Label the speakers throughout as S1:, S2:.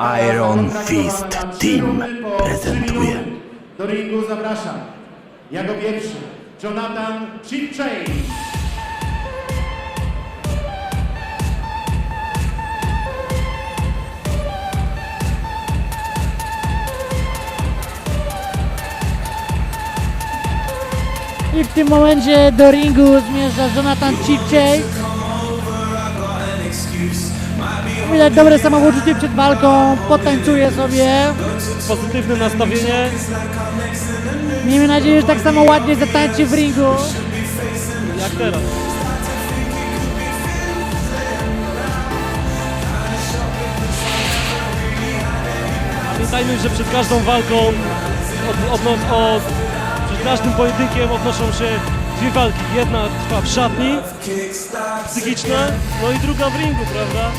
S1: Iron Fist Team prezentuje.
S2: Do ringu zapraszam. Jako pierwszy Jonathan Chip Change.
S3: I w tym momencie do ringu zmierza Jonathan Chipchase. Widać dobre samopoczucie przed walką, potańcuje sobie.
S4: Pozytywne nastawienie.
S3: Miejmy nadzieję, że tak samo ładnie zatańczy w ringu.
S4: Jak teraz. Pamiętajmy, że przed każdą walką, od, odno- od, przed każdym pojedynkiem odnoszą się dwie walki. Jedna trwa w szatni, psychiczna, no i druga w ringu, prawda?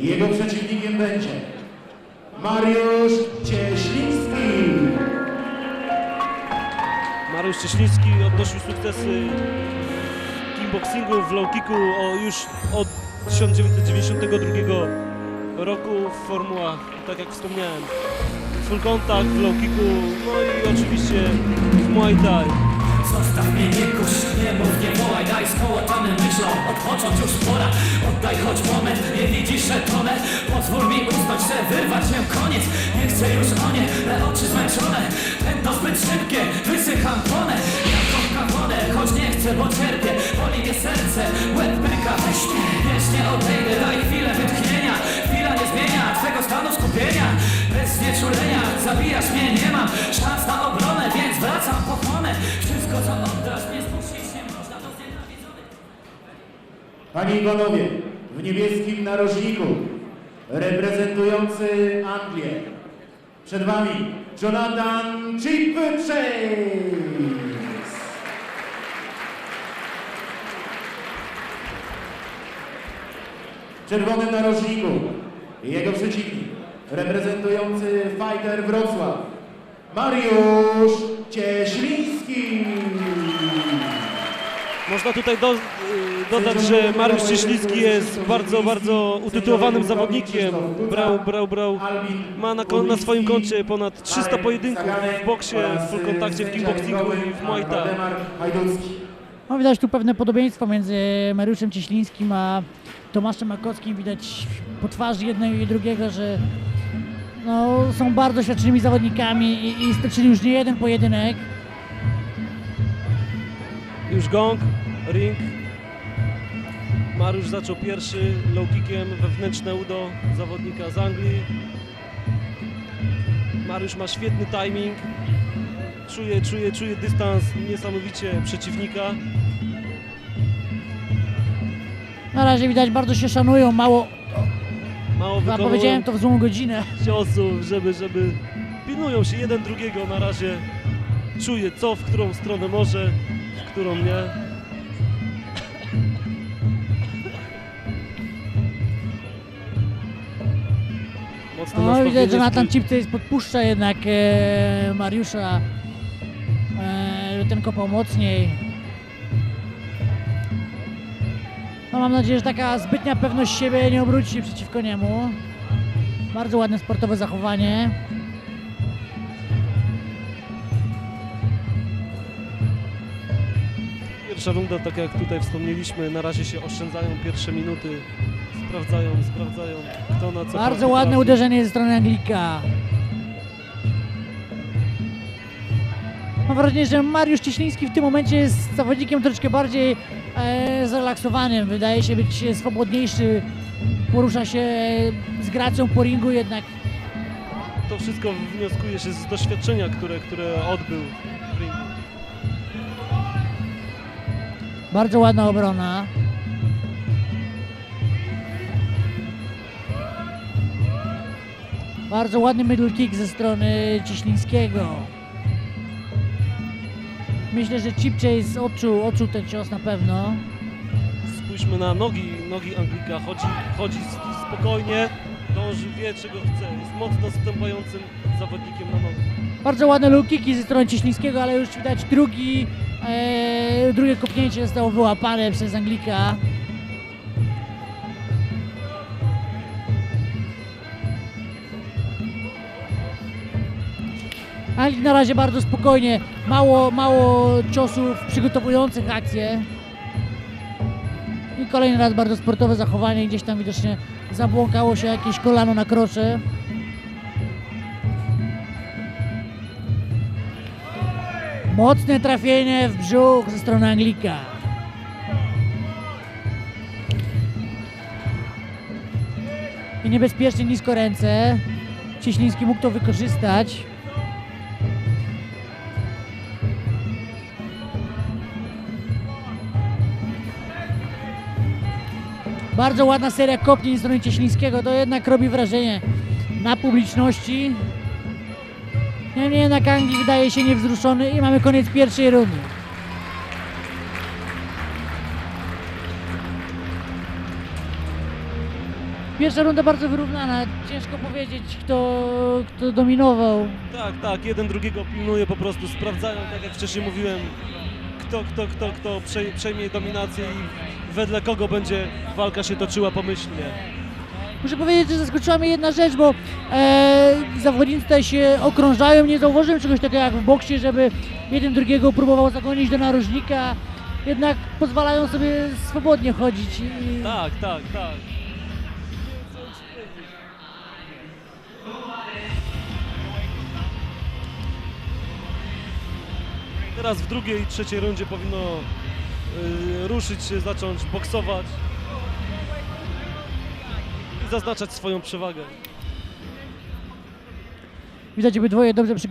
S2: Jego przeciwnikiem będzie Mariusz Cieśliński.
S4: Mariusz Cieśliński odnosił sukcesy w kickboxingu, w low kicku o, już od 1992 roku w formułach, tak jak wspomniałem, full contact, w low kicku, no i oczywiście w Muay Thai.
S5: Zostaw mnie, nie kuś, nie mów, nie wołaj, daj z kołatanem myślą. Odpocząć już pora, oddaj choć moment, nie widzisz żetonę Pozwól mi usnąć, chcę wyrwać się koniec. Nie chcę już o nie, le oczy zmęczone. Tętno zbyt szybkie, wysycham, tonę Ja kąpka wodę, choć nie chcę, bo cierpię. Boli mnie serce, łeb pęka, weź Wiesz, nie odejdę, daj chwilę wytchnienia. Chwila nie zmienia twego stanu skupienia. Bez znieczulenia, zabijasz mnie, nie mam Szans na obronę, więc wracam pochłonę Wszystko
S2: Panie i panowie, w niebieskim narożniku reprezentujący Anglię. Przed wami Jonathan Chip Chase. Czerwonym narożniku jego przeciwnik, reprezentujący Fighter Wrocław, Mariusz Cieśliński.
S4: Można tutaj do, y, dodać, że Mariusz Cieślicki jest bardzo, bardzo utytułowanym zawodnikiem. Brał, brał, brał, ma na, na swoim koncie ponad 300 pojedynków w boksie, w full kontakcie, w kickboxingu i w Muay Thai.
S3: No, widać tu pewne podobieństwo między Mariuszem Cieślińskim a Tomaszem Makowskim. Widać po twarzy jednego i drugiego, że no, są bardzo doświadczonymi zawodnikami i, i już nie jeden pojedynek.
S4: Już gong, ring. Mariusz zaczął pierwszy low kickiem wewnętrzne udo zawodnika z Anglii. Mariusz ma świetny timing. Czuje, czuje, czuje dystans niesamowicie przeciwnika.
S3: Na razie widać, bardzo się szanują, mało,
S4: Mało
S3: a
S4: wykonują
S3: powiedziałem to w złą godzinę.
S4: ciosów, żeby, żeby pilnują się jeden drugiego. Na razie czuje co, w którą stronę może, którą nie. Mocno
S3: No,
S4: nastawienie
S3: że Nathan
S4: w-
S3: Chipce podpuszcza jednak e, Mariusza, e, ten kopał mocniej. No, mam nadzieję, że taka zbytnia pewność siebie nie obróci się przeciwko niemu. Bardzo ładne sportowe zachowanie.
S4: Pierwsza runda, tak jak tutaj wspomnieliśmy, na razie się oszczędzają pierwsze minuty. Sprawdzają, sprawdzają kto na co
S3: Bardzo ładne uderzenie ze strony Anglika. Mam wrażenie, że Mariusz Cieśliński w tym momencie jest zawodnikiem troszeczkę bardziej e, zrelaksowanym. Wydaje się być swobodniejszy. Porusza się z gracją po ringu, jednak
S4: To wszystko wnioskuje się z doświadczenia, które, które odbył
S3: bardzo ładna obrona. Bardzo ładny middle kick ze strony Cieślińskiego. Myślę, że Chip Chase odczuł, odczuł ten cios na pewno.
S4: Spójrzmy na nogi, nogi Anglika. Chodzi, chodzi spokojnie, dąży, wie czego chce. Jest mocno stępającym zawodnikiem na nogi.
S3: Bardzo ładne low kicki ze strony Cieślińskiego, ale już widać drugi, e, drugie kopnięcie zostało wyłapane przez Anglika. Anglik na razie bardzo spokojnie, mało, mało ciosów przygotowujących akcję. I kolejny raz bardzo sportowe zachowanie, gdzieś tam widocznie zabłąkało się jakieś kolano na krocze. Mocne trafienie w brzuch ze strony Anglika. I niebezpiecznie nisko ręce. Cieśliński mógł to wykorzystać. Bardzo ładna seria kopnięć ze strony Cieślińskiego. To jednak robi wrażenie na publiczności. Niemniej jednak Anglik wydaje się niewzruszony i mamy koniec pierwszej rundy. Pierwsza runda bardzo wyrównana. Ciężko powiedzieć, kto, kto dominował.
S4: Tak, tak, jeden drugiego pilnuje po prostu, sprawdzają, tak jak wcześniej mówiłem, kto, kto, kto, kto przej- przejmie dominację i wedle kogo będzie walka się toczyła pomyślnie.
S3: Muszę powiedzieć, że zaskoczyła mnie jedna rzecz, bo e, zawodnicy tutaj się okrążają. Nie zauważyłem czegoś takiego jak w boksie, żeby jeden drugiego próbował zagonić do narożnika. Jednak pozwalają sobie swobodnie chodzić. I,
S4: Tak, tak, tak. Teraz w drugiej i trzeciej rundzie powinno y, ruszyć się, zacząć boksować zaznaczać swoją przewagę.
S3: Widać, obydwoje dobrze przygotowani.